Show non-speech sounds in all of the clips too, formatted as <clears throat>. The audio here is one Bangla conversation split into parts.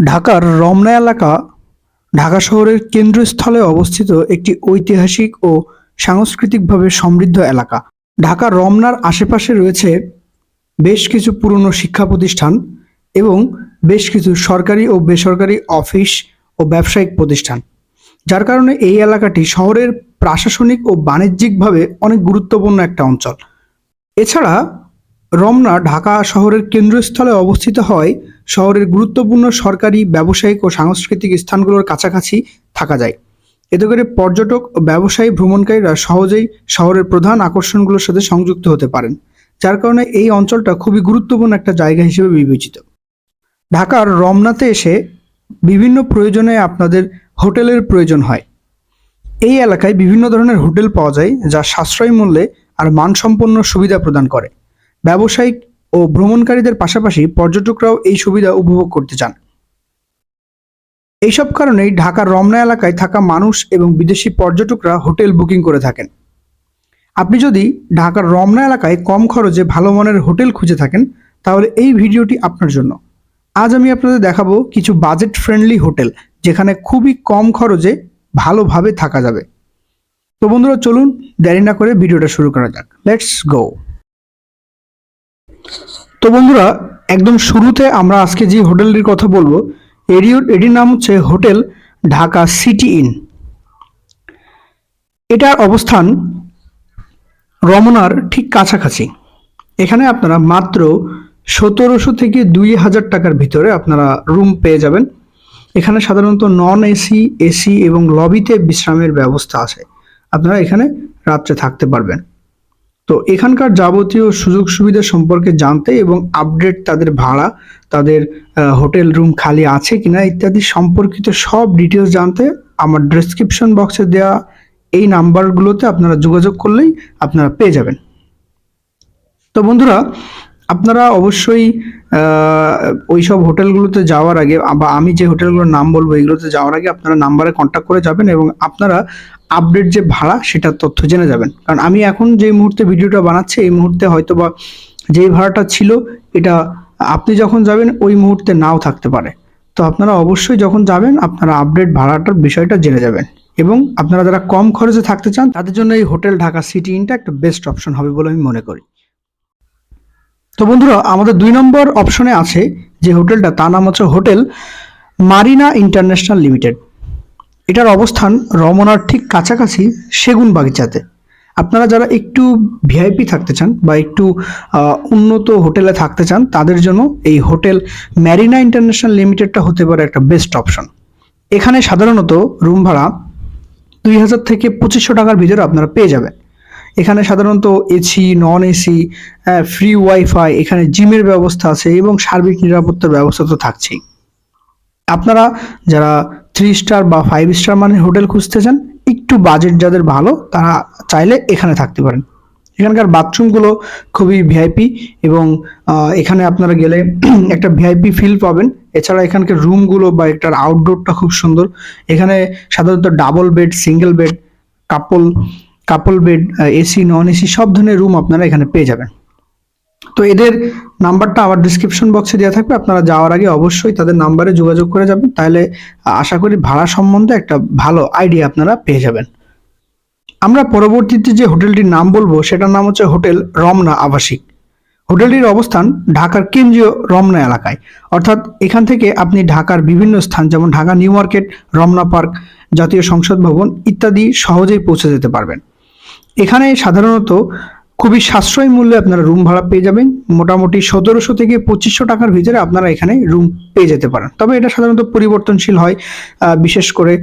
ঢাকার রমনা এলাকা ঢাকা শহরের কেন্দ্রস্থলে অবস্থিত একটি ঐতিহাসিক ও সাংস্কৃতিকভাবে সমৃদ্ধ এলাকা। ঢাকার রমনার আশেপাশে রয়েছে বেশ কিছু পুরনো শিক্ষা প্রতিষ্ঠান এবং বেশ কিছু সরকারি ও বেসরকারি অফিস ও ব্যবসায়িক প্রতিষ্ঠান, যার কারণে এই এলাকাটি শহরের প্রশাসনিক ও বাণিজ্যিকভাবে অনেক গুরুত্বপূর্ণ একটা অঞ্চল। এছাড়া রমনা ঢাকা শহরের কেন্দ্রস্থলে অবস্থিত হয় শহরের গুরুত্বপূর্ণ সরকারি, ব্যবসায়িক ও সাংস্কৃতিক স্থানগুলোর কাছাকাছি থাকা যায়। এতে করে পর্যটক ও ব্যবসায়ী ভ্রমণকারীরা সহজেই শহরের প্রধান আকর্ষণগুলোর সাথে সংযুক্ত হতে পারেন, যার কারণে এই অঞ্চলটা খুবই গুরুত্বপূর্ণ একটা জায়গা হিসেবে বিবেচিত। ঢাকার রমনাতে এসে বিভিন্ন প্রয়োজনে আপনাদের হোটেলের প্রয়োজন হয়। এই এলাকায় বিভিন্ন ধরনের হোটেল পাওয়া যায়, যা সাশ্রয়ী মূল্যে আর মানসম্পন্ন সুবিধা প্রদান করে। ব্যবসায়িক ও ভ্রমণকারীদের পাশাপাশি পর্যটকরাও এই সুবিধা উপভোগ করতে চান। এইসব কারণেই ঢাকার রমনা এলাকায় থাকা মানুষ এবং বিদেশি পর্যটকরা হোটেল বুকিং করে থাকেন। আপনি যদি ঢাকার রমনা এলাকায় কম খরচে ভালো মানের হোটেল খুঁজে থাকেন, তাহলে এই ভিডিওটি আপনার জন্য। আজ আমি আপনাদের দেখাবো কিছু বাজেট ফ্রেন্ডলি হোটেল, যেখানে খুবই কম খরচে ভালোভাবে থাকা যাবে। তো বন্ধুরা, চলুন দেরি না করে ভিডিওটা শুরু করা যাক। Let's go. তো বন্ধুরা, একদম শুরুতে আমরা আজকে যে হোটেলটির কথা বলব এটির এটির নাম হচ্ছে হোটেল ঢাকা সিটি ইন। এটার অবস্থান রমনার ঠিক কাছাকাছি। এখানে আপনারা মাত্র সতেরোশো থেকে দুই হাজার টাকার ভিতরে আপনারা রুম পেয়ে যাবেন। এখানে সাধারণত নন এসি এসি এবং লবিতে বিশ্রামের ব্যবস্থা আছে। আপনারা এখানে রাত্রে থাকতে পারবেন। তো এখানকার যাবতীয় সুযোগ সুবিধা সম্পর্কে জানতে এবং আপডেট তাদের ভাড়া, তাদের হোটেল রুম খালি আছে কিনা ইত্যাদি সম্পর্কিত সব ডিটেলস জানতে আমার ডিসক্রিপশন বক্সে দেওয়া এই নাম্বারগুলোতে আপনারা যোগাযোগ করলেই আপনারা পেয়ে যাবেন। তো বন্ধুরা আপনারা অবশ্যই ওই সব হোটেলগুলোতে যাওয়ার আগে, বা আমি যে হোটেলগুলোর নাম বলব, এগুলোতে যাওয়ার আগে আপনারা নাম্বারে কন্ট্যাক্ট করে যাবেন এবং আপনারা আপডেট যে ভাড়া, সেটার তথ্য জেনে যাবেন। কারণ আমি এখন যে মুহূর্তে ভিডিওটা বানাচ্ছি, এই মুহূর্তে হয়তো বা যেই ভাড়াটা ছিল, এটা আপনি যখন যাবেন, ওই মুহূর্তে নাও থাকতে পারে। তো আপনারা অবশ্যই যখন যাবেন, আপনারা আপডেট ভাড়াটার বিষয়টা জেনে যাবেন। এবং আপনারা যারা কম খরচে থাকতে চান, তাদের জন্য এই হোটেল ঢাকা সিটি ইনটা একটা বেস্ট অপশন হবে বলে আমি মনে করি। তো বন্ধুরা, আমাদের দুই নম্বর অপশনে আছে যে হোটেলটা, তার নাম হচ্ছে হোটেল মারিনা ইন্টারন্যাশনাল লিমিটেড। এটার অবস্থান রমনার ঠিক কাছাকাছি সেগুন বাগিচাতে। আপনারা যারা একটু ভিআইপি থাকতে চান বা একটু উন্নত হোটেলে থাকতে চান, তাদের জন্য এই হোটেল ম্যারিনা ইন্টারন্যাশনাল লিমিটেডটা হতে পারে একটা বেস্ট অপশন এখানে সাধারণত রুম ভাড়া দুই হাজার থেকে পঁচিশশো টাকার ভিতরে আপনারা পেয়ে যাবেন। এখানে সাধারণত AC non AC free wifi এখানে জিমের ব্যবস্থা আছে এবং সার্বিক নিরাপত্তার ব্যবস্থা তো থাকছেই। আপনারা যারা থ্রি স্টার বা ফাইভ স্টার মানে হোটেল খুঁজতে চান, একটু বাজেট যাদের ভালো, তারা চাইলে এখানে থাকতে পারেন। এখানকার বাথরুমগুলো খুবই ভিআইপি এবং এখানে আপনারা গেলে <clears throat> একটা ভিআইপি ফিল পাবেন। এছাড়া এখানকার রুমগুলো বা এটার আউটডোরটা খুব সুন্দর। এখানে সাধারণত double bed single bed couple couple bed AC non AC সব ধরনের রুম আপনারা এখানে পেয়ে যাবেন। তো এদের নাম্বারটা আমার ডিসক্রিপশন বক্সে দেওয়া থাকবে। আপনারা যাওয়ার আগে অবশ্যই তাদের নাম্বারে যোগাযোগ করে যাবেন। তাহলে আশা করি ভাড়া সম্বন্ধে একটা ভালো আইডিয়া আপনারা পেয়ে যাবেন। আমরা পরবর্তীতে যে হোটেলটির নাম বলব, সেটার নাম হচ্ছে হোটেল রমনা আবাসিক। হোটেলটির অবস্থান ঢাকার কেন্দ্রীয় রমনা এলাকায়। অর্থাৎ এখান থেকে আপনি ঢাকার বিভিন্ন স্থান, যেমন Dhaka new market, Ramna park, জাতীয় সংসদ ভবন ইত্যাদি সহজেই পৌঁছে যেতে পারবেন। এখানে সাধারণত খুবই সাশ্রয়ী মূল্যে আপনারা রুম ভাড়া পেয়ে যাবেন। মোটামুটি সতেরোশো থেকে পঁচিশশো টাকার ভিতরে আপনারা এখানে রুম পেয়ে যেতে পারেন। তবে এটা সাধারণত পরিবর্তনশীল হয় বিশেষ করে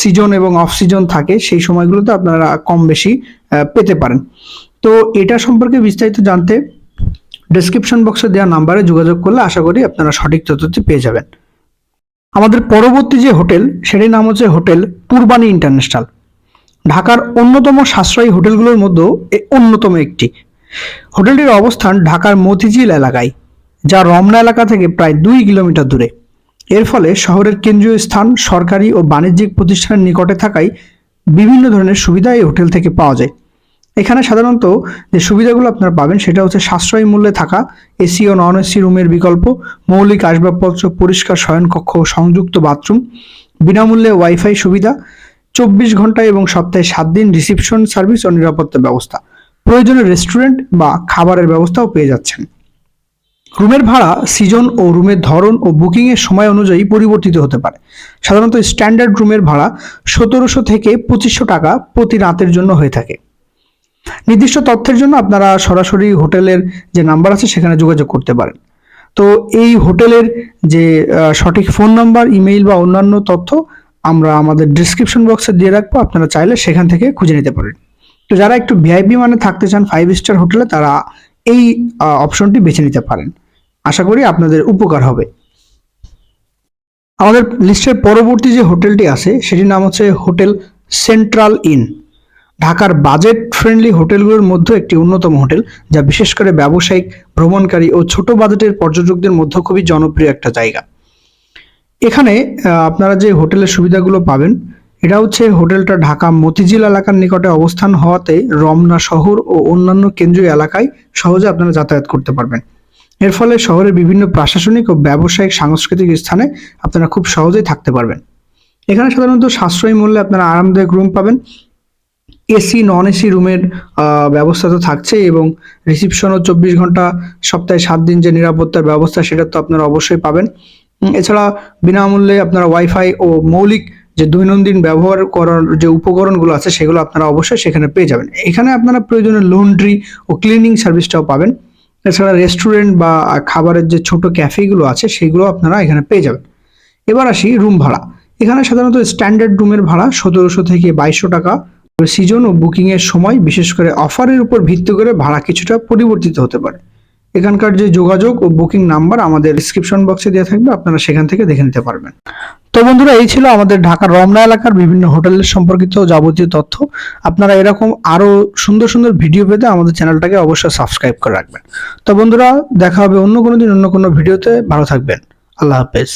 সিজন এবং অফ সিজন থাকে, সেই সময়গুলোতে আপনারা কম বেশি পেতে পারেন। তো এটা সম্পর্কে বিস্তারিত জানতে ডেসক্রিপশন বক্সে দেওয়া নাম্বারে যোগাযোগ করলে আশা করি আপনারা সঠিক তথ্যটি পেয়ে যাবেন। আমাদের পরবর্তী যে হোটেল, সেটির নাম হচ্ছে হোটেল পূর্বানী ইন্টারন্যাশনাল। ঢাকার অন্যতম সাশ্রয়ী হোটেলগুলোর মধ্যে অন্যতম একটি। হোটেলটির অবস্থান ঢাকার মতিঝিল এলাকায়, যা রমনা এলাকা থেকে প্রায় দুই কিলোমিটার দূরে। এর ফলে শহরের কেন্দ্রীয় স্থান, সরকারি ও বাণিজ্যিক প্রতিষ্ঠানের নিকটে থাকায় বিভিন্ন ধরনের সুবিধা এই হোটেল থেকে পাওয়া যায়। এখানে সাধারণত যে সুবিধাগুলো আপনারা পাবেন সেটা হচ্ছে সাশ্রয়ী মূল্যে থাকা এসি ও নন এসি রুমের বিকল্প, মৌলিক আসবাবপত্র, পরিষ্কার শয়নকক্ষ সংযুক্ত বাথরুম, বিনামূল্যে ওয়াইফাই সুবিধা চব্বিশ ঘণ্টা এবং সপ্তাহে সাত দিন রিসিপশন, সার্ভিস ও নিরাপত্তা ব্যবস্থা। প্রয়োজনে রেস্টুরেন্ট বা খাবারের ব্যবস্থাও পেয়ে যাচ্ছেন। রুমের ভাড়া, সিজন ও রুমের ধরন ও বুকিংয়ের সময় অনুযায়ী পরিবর্তিত হতে পারে। সাধারণত স্ট্যান্ডার্ড রুমের ভাড়া সতেরোশো থেকে পঁচিশশো টাকা প্রতি রাতের জন্য হয়ে থাকে। নির্দিষ্ট তথ্যের জন্য আপনারা সরাসরি হোটেলের যে নাম্বার আছে সেখানে যোগাযোগ করতে পারেন। তো এই হোটেলের যে সঠিক ফোন নাম্বার, ইমেইল বা অন্যান্য তথ্য আমরা আমাদের ডিসক্রিপশন বক্সে দিয়ে রাখব, আপনারা চাইলে সেখান থেকে খুঁজে নিতে পারেন। তো যারা একটু ভিআইপি মানে থাকতে চান ফাইভ স্টার হোটেলে তারা এই অপশনটি বেছে নিতে পারেন। আশা করি আপনাদের উপকার হবে। আমাদের লিস্টের পরবর্তী যে হোটেলটি আছে, সেটির নাম হচ্ছে হোটেল সেন্ট্রাল ইন। ঢাকার বাজেট ফ্রেন্ডলি হোটেলগুলোর মধ্যে একটি অন্যতম হোটেল, যা বিশেষ করে ব্যবসায়িক, ভ্রমণকারী ও ছোট বাজেটের পর্যটকদের মধ্যে খুবই জনপ্রিয় একটা জায়গা। এখানে আপনারা যে হোটেলের সুবিধাগুলো পাবেন, এটা হচ্ছে হোটেলটা ঢাকা মতিঝিল এলাকার নিকটে অবস্থান হওয়াতে রমনা শহর ও অন্যান্য কেন্দ্রীয় এলাকায় সহজে আপনারা যাতায়াত করতে পারবেন। এর ফলে শহরের বিভিন্ন প্রশাসনিক ও ব্যবসায়িক সাংস্কৃতিক স্থানে আপনারা খুব সহজেই থাকতে পারবেন। এখানে সাধারণত সাশ্রয়ী মূল্যে আপনারা আরামদায়ক রুম পাবেন। এসি নন এসি রুমের ব্যবস্থা তো থাকছে এবং রিসিপশনও চব্বিশ ঘণ্টা, সপ্তাহে সাত দিন যে নিরাপত্তার ব্যবস্থা সেটা তো আপনারা অবশ্যই পাবেন। এছাড়া বিনামূল্যে আপনারা ওয়াইফাই ও মৌলিক যে দৈনন্দিন ব্যবহার করার যে উপকরণগুলো আছে, সেগুলো আপনারা অবশ্যই সেখানে পেয়ে যাবেন। এখানে আপনারা প্রয়োজনে লন্ড্রি ও ক্লিনিং সার্ভিসটাও পাবেন। এছাড়া রেস্টুরেন্ট বা খাবারের যে ছোট ক্যাফেগুলো আছে, সেগুলো আপনারা এখানে পেয়ে যাবেন। এবার আসি রুম ভাড়া। এখানে সাধারণত স্ট্যান্ডার্ড রুমের ভাড়া সতেরোশো থেকে বাইশশো টাকা। সিজন ও বুকিংয়ের সময় বিশেষ করে অফারের উপর ভিত্তি করে ভাড়া কিছুটা পরিবর্তিত হতে পারে। এখানকার যে যোগাযোগ ও বুকিং নাম্বার আমাদের ডিসক্রিপশন বক্সে দেওয়া থাকবে, আপনারা সেখান থেকে দেখে নিতে পারবেন। তো বন্ধুরা, এই ছিল আমাদের ঢাকার রমনা এলাকার বিভিন্ন হোটেলের সম্পর্কিত যাবতীয় তথ্য। আপনারা এরকম আরও সুন্দর সুন্দর ভিডিও পেতে আমাদের চ্যানেলটাকে অবশ্যই সাবস্ক্রাইব করে রাখবেন। তো বন্ধুরা, দেখা হবে অন্য কোনো দিন অন্য কোনো ভিডিওতে। ভালো থাকবেন। আল্লাহ হাফেজ।